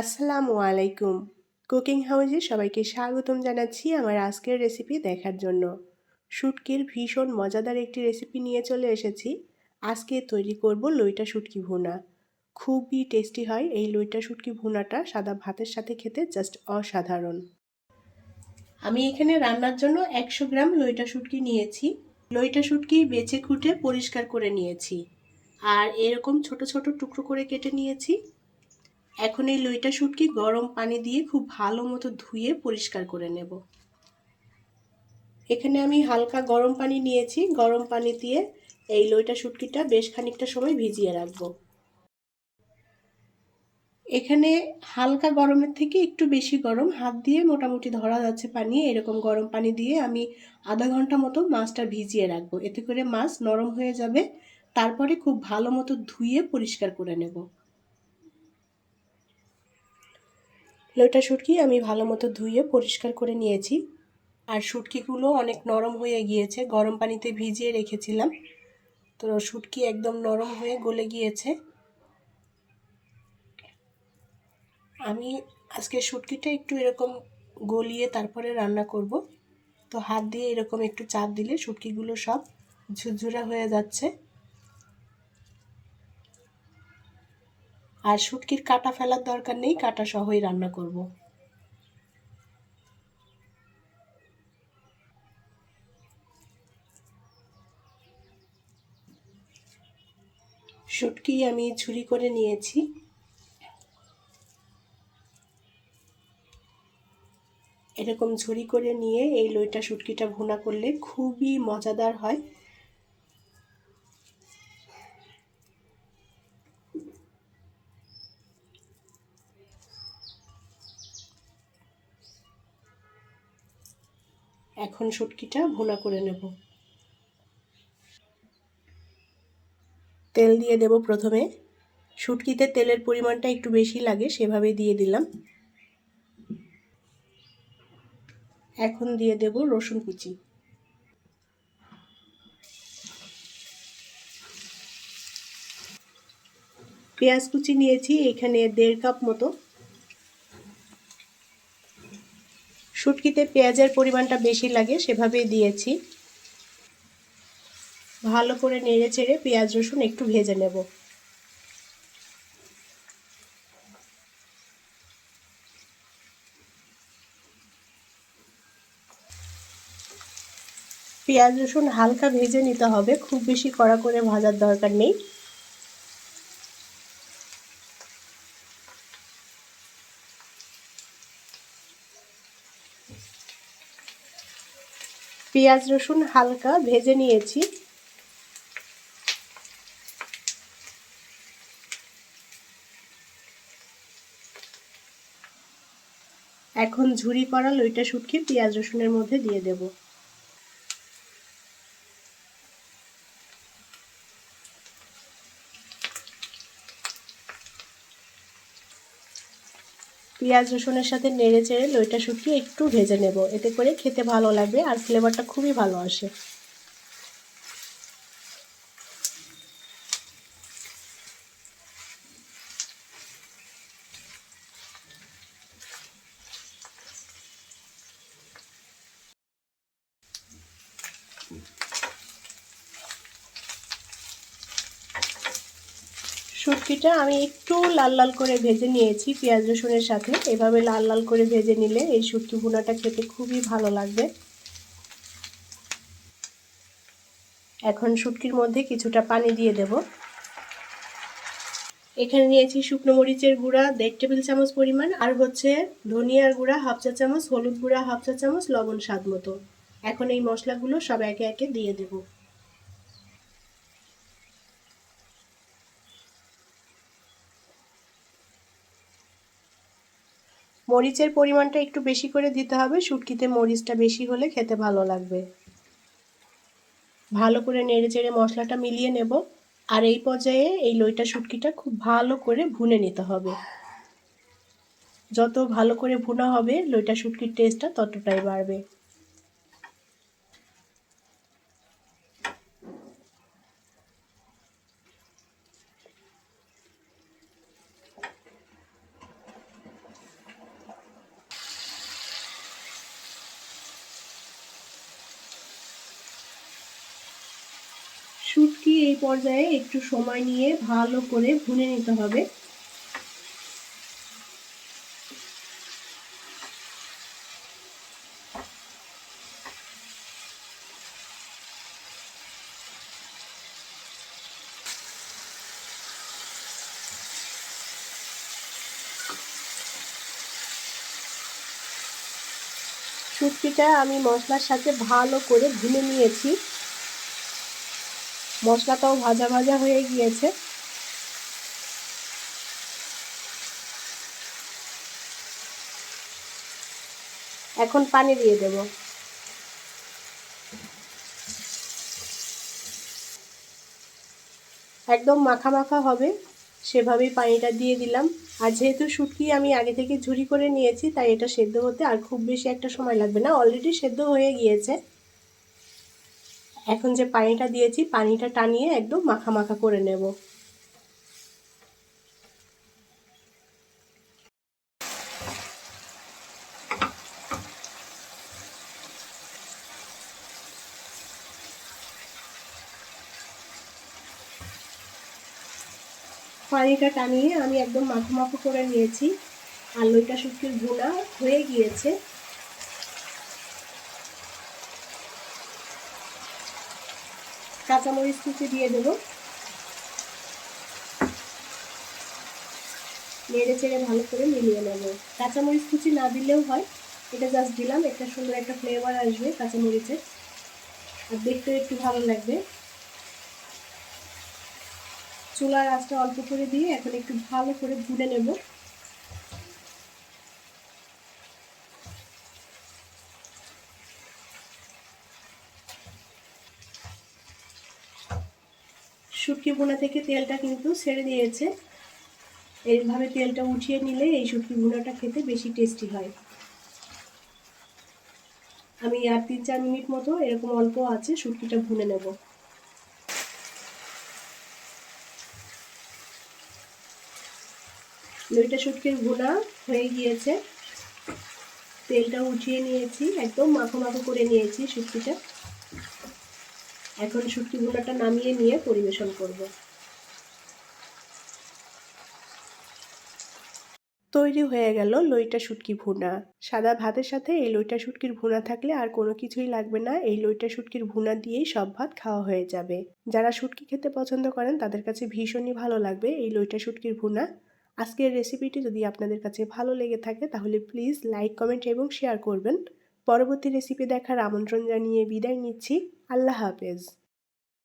আসসালামু আলাইকুম। কুকিং হাউসে সবাইকে স্বাগতম জানাচ্ছি আমার আজকের রেসিপি দেখার জন্য। শুটকির ভীষণ মজাদার একটি রেসিপি নিয়ে চলে এসেছি। আজকে তৈরি করব লইটা শুটকি ভুনা। খুবই টেস্টি হয় এই লইটা শুটকি ভুনাটা সাদা ভাতের সাথে খেতে জাস্ট অসাধারণ। আমি এখানে রান্নার জন্য একশো গ্রাম লইটা শুটকি নিয়েছি। লইটা শুটকি বেছে খুঁটে পরিষ্কার করে নিয়েছি। আর এরকম ছোট ছোট টুকরো করে কেটে নিয়েছি। এখন এই লইটা শুটকি গরম পানি দিয়ে খুব ভালো মতো ধুয়ে পরিষ্কার করে নেব। এখানে আমি হালকা গরম পানি নিয়েছি। গরম পানি দিয়ে এই লইটা শুটকিটা বেশ খানিকটা সময় ভিজিয়ে রাখব। এখানে হালকা গরমের থেকে একটু বেশি গরম, হাত দিয়ে মোটামুটি ধরা যাচ্ছে পানি। এরকম গরম পানি দিয়ে আমি আধা ঘণ্টা মতো মাছটা ভিজিয়ে রাখব। এতে করে মাছ নরম হয়ে যাবে। তারপরে খুব ভালো মতো ধুয়ে পরিষ্কার করে নেব। লইটা শুটকি আমি ভালো মতো ধুয়ে পরিষ্কার করে নিয়েছি। আর শুটকিগুলো অনেক নরম হয়ে গিয়েছে, গরম পানিতে ভিজিয়ে রেখেছিলাম। তো শুটকি একদম নরম হয়ে গলে গিয়েছে। আমি আজকে শুটকিটা একটু এরকম গলিয়ে তারপরে রান্না করব। তো হাত দিয়ে এরকম একটু চাপ দিলে শুটকিগুলো সব ঝুরঝুরা হয়ে যাচ্ছে। আর শুটকির কাটা ফেলার দরকার নেই, কাটা সহই রান্না করব। শুটকি আমি ছুরি করে নিয়েছি। এরকম ঝুরি করে নিয়ে এই লইটা শুটকিটা ভুনা করলে খুবই মজাদার হয়। এখন শুটকিটা ভুনা করে নেব। তেল দিয়ে দেব প্রথমে। শুটকিতে তেলের পরিমাণটা একটু বেশি লাগে সেভাবেই দিয়ে দিলাম। এখন দিয়ে দেব রসুন কুচি। পেঁয়াজ কুচি নিয়েছি, এখানে দেড় কাপ মতো। শুটকিতে পেঁয়াজের পরিমাণটা বেশি লাগে, সেভাবেই দিয়েছি। ভালো করে নেড়ে চেড়ে পেঁয়াজ রসুন একটু ভেজে নেব। পেঁয়াজ রসুন হালকা ভেজে নিতে হবে, খুব বেশি কড়া করে ভাজার দরকার নেই। পেঁয়াজ রসুন হালকা ভেজে নিয়েছি। এখন ঝুরি করা লইটা শুটকি পেঁয়াজ রসুনের মধ্যে দিয়ে দেব। পেঁয়াজ রসুনের সাথে নেড়ে চেড়ে লইটা শুকিয়ে একটু ভেজে নেব। এতে করে খেতে ভালো লাগবে আর ফ্লেভারটা খুবই ভালো আসে। শুটকিটা আমি একটু লাল লাল করে ভেজে নিয়েছি পেঁয়াজ রসুনের সাথে। এভাবে লাল লাল করে ভেজে নিলে এই শুটকি ভুনাটা খেতে খুবই ভালো লাগবে। এখন শুটকির মধ্যে কিছুটা পানি দিয়ে দেব। এখানে নিয়েছি শুকনো মরিচের গুঁড়া, দেড় টেবিল চামচ পরিমাণ, আর হচ্ছে ধনিয়ার গুঁড়া, হাফ চা চামচ, হলুদ গুঁড়া, হাফ চা চামচ, লবণ স্বাদ মতো। এখন এই মশলাগুলো সব একে একে দিয়ে দেবো। মরিচের পরিমাণটা একটু বেশি করে দিতে হবে, শুটকিতে মরিচটা বেশি হলে খেতে ভালো লাগবে। ভালো করে নেড়ে চেড়ে মশলাটা মিলিয়ে নেব। আর এই পর্যায়ে এই লইটা শুটকিটা খুব ভালো করে ভুনে নিতে হবে। যত ভালো করে ভুনা হবে, লইটা শুটকির টেস্টটা ততটাই বাড়বে। পর্যায়ে একটু সময় নিয়ে ভালো করে ভুনে নিতে হবে। শুটকিটা আমি মশলার সাথে ভালো করে ভুনে নিয়েছি। মশলাটাও ভাজা ভাজা হয়ে গিয়েছে। এখন পানি দিয়ে দেব। একদম মাখা মাখা হবে, সেভাবেই পানিটা দিয়ে দিলাম। আর যেহেতু শুটকি আমি আগে থেকে ঝুরি করে নিয়েছি, তাই এটা সেদ্ধ হতে আর খুব বেশি একটা সময় লাগবে না। অলরেডি সেদ্ধ হয়ে গিয়েছে। এখন যে পানিটা দিয়েছি, পানিটা টানিয়ে একদম মাখা মাখা করে নেব। পানিটা টানিয়ে আমি একদম মাখো মাখো করে নিয়েছি। আর লইটা শুকিয়ে গুঁড়া হয়ে গিয়েছে। কাঁচামরিচ কুচি দিয়ে দেবো। নেড়ে চেড়ে ভালো করে মিলিয়ে নেব। কাঁচামরিচ কুচি না দিলেও হয়। এটা জাস্ট দিলাম। একটা সুন্দর একটা ফ্লেভার আসবে কাঁচামরিচের। আর দেখতেও একটু ভালো লাগবে। চুলার আঁচটা অল্প করে দিয়ে এখন একটু ভালো করে ভুনে নেব। শুটকি ভুনা থেকে তেলটা কিন্তু ছেড়ে দিয়েছে। এইভাবে তেলটা উঠিয়ে নিলে এই শুটকি ভুনাটা খেতে বেশি টেস্টি হয়। আমি আর তিন চার মিনিট মতো এরকম অল্প আছে শুটকিটা ভুনে নেব। লইটা শুটকির ভুনা হয়ে গিয়েছে। তেলটা উঠিয়ে নিয়েছি, একদম মাখো মাখো করে নিয়েছি শুটকিটা। এখন শুটকি ভুনাটা নামিয়ে নিয়ে পরিবেশন করব। তৈরি হয়ে গেল লইটা শুটকি ভুনা। সাদা ভাতের সাথে এই লইটা শুটকির ভুনা থাকলে আর কোনো কিছুই লাগবে না। এই লইটা শুটকির ভুনা দিয়েই সব ভাত খাওয়া হয়ে যাবে। যারা শুটকি খেতে পছন্দ করেন, তাদের কাছে ভীষণই ভালো লাগবে এই লইটা শুটকির ভুনা। আজকের রেসিপিটি যদি আপনাদের কাছে ভালো লেগে থাকে, তাহলে প্লিজ লাইক, কমেন্ট এবং শেয়ার করবেন। পরবর্তী রেসিপি দেখার আমন্ত্রণ জানিয়ে বিদায় নিচ্ছি। আল্লাহ হাফেজ।